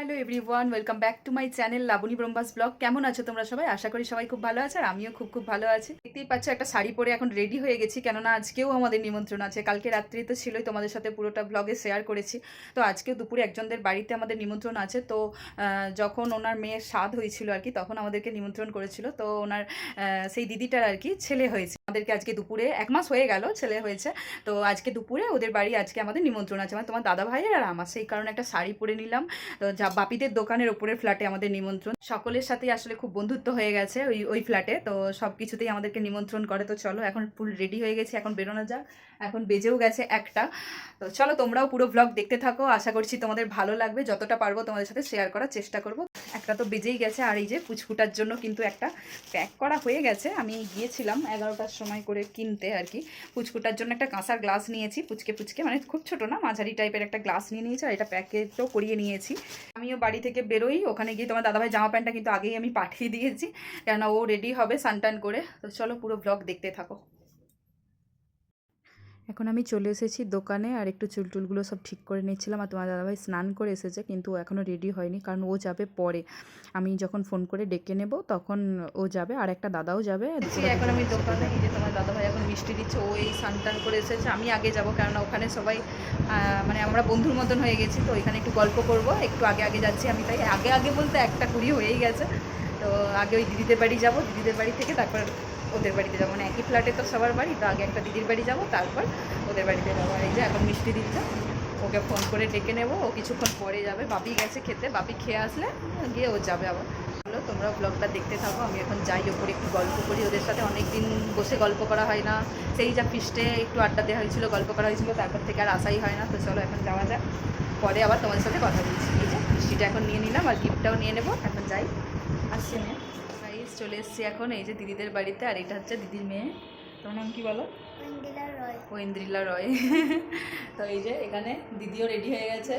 Hello everyone welcome back to my channel Labani Brahma's blog কেমন আছো তোমরা সবাই? আশা করি সবাই খুব ভালো আছে আর আমিও খুব খুব ভালো আছি। দেখতেই পাচ্ছ, একটা শাড়ি পরে এখন রেডি হয়ে গেছি, কেননা আজকেও আমাদের নিমন্ত্রণ আছে। কালকে রাত্রি তো ছিলই, তোমাদের সাথে পুরোটা ব্লগে শেয়ার করেছি। তো আজকেও দুপুরে একজনদের বাড়িতে আমাদের নিমন্ত্রণ আছে। তো যখন ওনার মেয়ের স্বাদ হয়েছিল আর কি, তখন আমাদেরকে নিমন্ত্রণ করেছিল। তো ওনার সেই দিদিটার আর কি ছেলে হয়েছে। আমাদেরকে আজকে দুপুরে, এক মাস হয়ে গেল ছেলে হয়েছে। তো আজকে দুপুরে ওদের বাড়ি আজকে আমাদের নিমন্ত্রণ আছে। মানে তোমার দাদা ভাইয়ের আর আমার, সেই কারণে একটা শাড়ি পরে নিলাম। তো বাপিদের দোকানের ওপরের ফ্ল্যাটে আমাদের নিমন্ত্রণ। সকলের সাথেই আসলে খুব বন্ধুত্ব হয়ে গেছে ওই ওই ফ্ল্যাটে। তো সব কিছুতেই আমাদেরকে নিমন্ত্রণ করে। তো চলো, এখন ফুল রেডি হয়ে গেছি। এখন বেরোনো যাক। এখন বেজেও গেছে একটা। তো চলো তোমরাও পুরো ব্লগ দেখতে থাকো, আশা করছি তোমাদের ভালো লাগবে। যতটা পারব তোমাদের সাথে শেয়ার করার চেষ্টা করব। একটা তো বেজেই গেছে, আর এই যে পুচকুটার জন্য কিন্তু একটা প্যাক করা হয়ে গেছে। আমি গিয়েছিলাম এগারোটার সময় করে কিনতে আর কি। পুচকুটার জন্য একটা কাঁসার গ্লাস নিয়েছি, পুচকে পুচকে মানে খুব ছোট না, মাঝারি টাইপের একটা গ্লাস নিয়ে নিয়েছি, আর এটা প্যাকেটও করিয়ে নিয়েছি। আমিও বাড়ি থেকে বেরোই, ওখানে গিয়ে তোমার দাদাভাই জামা প্যান্টটা কিন্তু আগেই আমি পাঠিয়ে দিয়েছি, কেননা ও রেডি হবে সানটান করে। তো চলো পুরো ব্লগ দেখতে থাকো। এখন আমি চলে এসেছি দোকানে আর একটু চুল টুলগুলো সব ঠিক করে নিচ্ছিলাম আর তোমার দাদাভাই স্নান করে এসেছে, কিন্তু এখনও রেডি হয়নি, কারণ ও যাবে পরে। আমি যখন ফোন করে ডেকে নেব, তখন ও যাবে আর একটা দাদাও যাবে। এখন আমি দোকানে যে তোমার দাদাভাই এখন মিষ্টি দিচ্ছে, ও এই স্নান করে এসেছে, আমি আগে যাব কেননা ওখানে সবাই মানে আমরা বন্ধুর মতন হয়ে গেছি, তো ওইখানে একটু গল্প করব, একটু আগে আগে যাচ্ছি আমি, তাই আগে আগে বলতে একটা কুড়ি হয়েই গেছে, তো আগে ওই দিদিদের বাড়ি যাব, দিদিদের বাড়ি থেকে তারপর ওদের বাড়িতে যাব। মানে একই ফ্ল্যাটে তো সবার বাড়ি, তো আগে একটা দিদির বাড়ি যাব, তারপর ওদের বাড়িতে যাব। আর এই যে এখন মিষ্টি দিচ্ছে ওকে ফোন করে ডেকে নেব। ও কিছুক্ষণ পরে যাবে। বাপি গেছে খেতে, বাপি খেয়ে আসলে গিয়ে ও যাবে আবার। হলো তোমরা ব্লগটা দেখতে থাকো, আমি এখন যাই ওপরে একটু গল্প করি। ওদের সাথে অনেক দিন বসে গল্প করা হয় না। সেই যা ফিস্টে একটু আড্ডা দেওয়া হয়েছিল, গল্প করা হয়েছিল, তারপর থেকে আর আসাই হয় না। তো চলো এখন যাওয়া যাক। পরে আবার তোমাদের সাথে কথা বলছি। এই যে, মিষ্টিটা এখন নিয়ে নিলাম আর গিফটটাও নিয়ে নেব। এখন যাই। আসছে গাইস চলে এসেছি এখন এই যে দিদিদের বাড়িতে আর এটা হচ্ছে দিদির মেয়ে। তোমার নাম কি বলো? ঐন্দ্রিলা রয়। তো এই যে এখানে দিদিও রেডি হয়ে গেছে।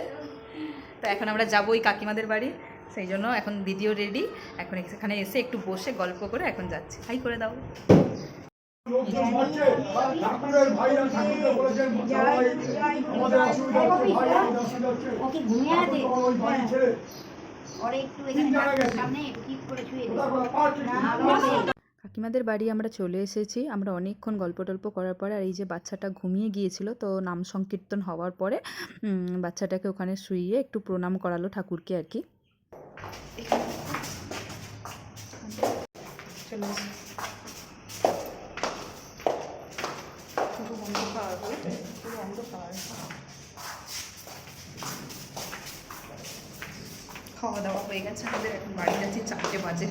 তো এখন আমরা যাব ওই কাকিমাদের বাড়ি। সেই জন্য এখন দিদিও রেডি এখন এখানে এসে একটু বসে গল্প করে এখন যাচ্ছি। হাই করে দাও। আমাদের কাকিমাদের বাড়ি আমরা চলে এসেছি। আমরা অনেকক্ষণ গল্প টল্প করার পরে আর এই যে বাচ্চাটা ঘুমিয়ে গিয়েছিল তো নাম সংকীর্তন হওয়ার পরে বাচ্চাটাকে ওখানে শুইয়ে একটু প্রণাম করালো ঠাকুরকে আর কি। চলে আসি। পুরো অন্ধকার, পুরো অন্ধকার। খাওয়া দাওয়া হয়ে গেছে আমাদের এখন বাড়ি যাচ্ছি চারটে বাজে।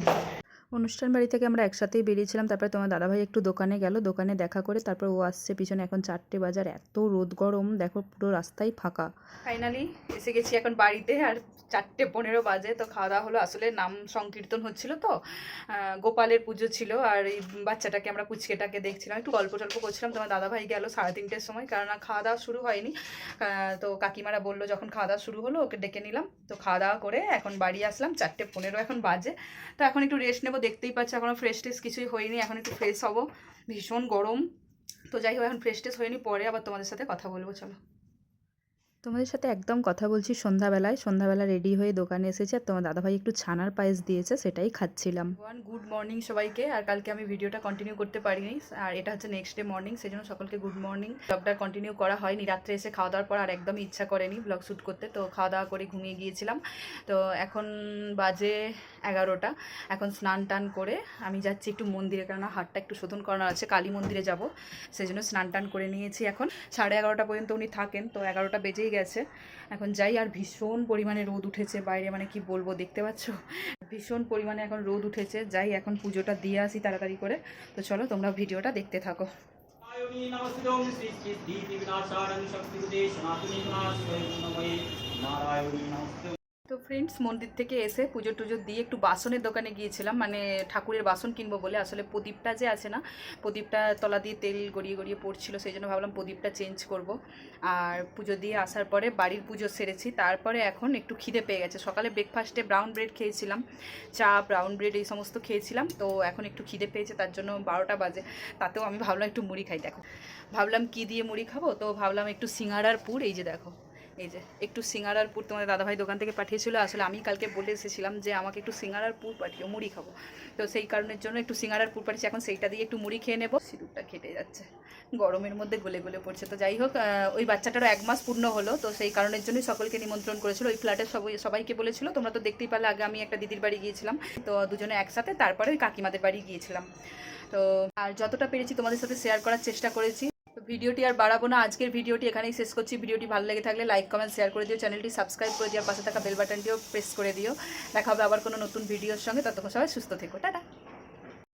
অনুষ্ঠান বাড়ি থেকে আমরা একসাথেই বেরিয়েছিলাম, তারপরে তোমার দাদাভাই একটু দোকানে গেল, দোকানে দেখা করে তারপর ও আসছে পিছনে। এখন চারটে বাজার, এত রোদ গরম, দেখো পুরো রাস্তাই ফাঁকা। ফাইনালি এসে গেছি এখন বাড়িতে, আর চারটে পনেরো বাজে, তো খাওয়া দাওয়া হলো। আসলে নাম সংকীর্তন হচ্ছিল তো গোপালের পুজো ছিল, আর এই বাচ্চাটাকে আমরা পুচকেটাকে দেখছিলাম। একটু গল্প টল্প করছিলাম, তোমার দাদাভাই গেল সাড়ে তিনটের সময়, কারণ খাওয়া দাওয়া শুরু হয়নি। তো কাকিমারা বলল, যখন খাওয়া দাওয়া শুরু হলো, ওকে ডেকে নিলাম। তো খাওয়া দাওয়া করে এখন বাড়ি আসলাম, চারটে পনেরো এখন বাজে। তো এখন একটু রেস্ট নেব দেখতেই পাচ্ছি এখনও ফ্রেশ টেস কিছুই হয়নি, এখন একটু ফ্রেশ হব। ভীষণ গরম। তো যাই হোক, এখন ফ্রেশ টেস হয়নি, পরে আবার তোমাদের সাথে কথা বলব, চলো। তোমাদের সাথে একদম কথা বলছি সন্ধ্যাবেলায়। সন্ধ্যাবেলা রেডি হয়ে দোকানে এসেছে আর তোমার দাদাভাই একটু ছানার পায়েস দিয়েছে, সেটাই খাচ্ছিলাম। ওয়ান গুড মর্নিং সবাইকে। আর কালকে আমি ভিডিওটা কন্টিনিউ করতে পারিনি। আর এটা হচ্ছে নেক্সট ডে মর্নিং সেই জন্য সকলকে গুড মর্নিং ব্লগটা কন্টিনিউ করা হয়নি। রাত্রে এসে খাওয়া দাওয়ার পর আর একদমই ইচ্ছা করেনি ব্লগ শ্যুট করতে। তো খাওয়া দাওয়া করে ঘুমিয়ে গিয়েছিলাম। তো এখন বাজে এগারোটা। এখন স্নান টান করে আমি যাচ্ছি একটু মন্দিরে, কেননা হাটটা একটু শোধন করানো আছে। কালী মন্দিরে যাব। সেই জন্য স্নান টান করে নিয়েছি এখন। সাড়ে এগারোটা পর্যন্ত উনি থাকেন। তো এগারোটা বেজেই গেছে এখন যাই আর ভীষণ পরিমাণে রোদ উঠেছে বাইরে মানে কি বলব দেখতে পাচ্ছ ভীষণ পরিমাণে এখন রোদ উঠেছে যাই এখন পুজোটা দিয়ে আসি তাড়াতাড়ি করে তো চলো তোমরা ভিডিওটা দেখতে থাকো তো ফ্রেন্ডস মন্দির থেকে এসে পুজো টুজো দিয়ে একটু বাসনের দোকানে গিয়েছিলাম। মানে ঠাকুরের বাসন কিনবো বলে। আসলে প্রদীপটা যে আছে না, প্রদীপটা তলা দিয়ে তেল গড়িয়ে গড়িয়ে পড়ছিল, সেই জন্য ভাবলাম প্রদীপটা চেঞ্জ করব। আর পুজো দিয়ে আসার পরে বাড়ির পুজো সেরেছি। তারপরে এখন একটু খিদে পেয়ে গেছে। সকালে ব্রেকফাস্টে ব্রাউন ব্রেড খেয়েছিলাম। চা ব্রাউন ব্রেড এই সমস্ত খেয়েছিলাম। তো এখন একটু খিদে পেয়েছে, তার জন্য বারোটা বাজে। তাতেও আমি ভাবলাম একটু মুড়ি খাই, দেখো। ভাবলাম কি দিয়ে মুড়ি খাব? তো ভাবলাম একটু সিঙাড়ার পুর, এই যে দেখো। এই যে, একটু সিঙ্গারার পুর তোমাদের দাদাভাই দোকান থেকে পাঠিয়েছিল, আসলে আমি কালকে বলে এসেছিলাম যে আমাকে একটু সিঙ্গারার পুর পাঠিও মুড়ি খাব। তো সেই কারণের জন্য একটু সিঙ্গারার পুর পাঠিয়েছি, এখন সেইটা দিয়ে একটু মুড়ি খেয়ে নেব। সিঁদুরটা কেটে যাচ্ছে। গরমের মধ্যে গলে গলে পড়ছে। তো যাই হোক ওই বাচ্চাটারও এক মাস পূর্ণ হলো, তো সেই কারণের জন্যই সকলকে নিমন্ত্রণ করেছিল। ওই ফ্ল্যাটের সবাই, সবাইকে বলেছিল, তোমরা তো দেখতেই পারলে, আগে আমি একটা দিদির বাড়ি গিয়েছিলাম। তো দুজনে একসাথে, তারপরে ওই কাকিমাদের বাড়ি গিয়েছিলাম। তো আর যতটা পেরেছি তোমাদের সাথে শেয়ার করার চেষ্টা করেছি। ভিডিওটি আর বাড়াবো না। আজকের ভিডিওটি এখানেই শেষ করছি। ভিডিওটি ভালো লেগে থাকলে লাইক, কমেন্ট, শেয়ার করে দিও। চ্যানেলটি সাবস্ক্রাইব করে দিও। পাশে থাকা বেল বাটনটিও প্রেস করে দিও। দেখা হবে আবার কোনো নতুন ভিডিওর সঙ্গে। ততক্ষণ সবাই সুস্থ থেকো। টাটা।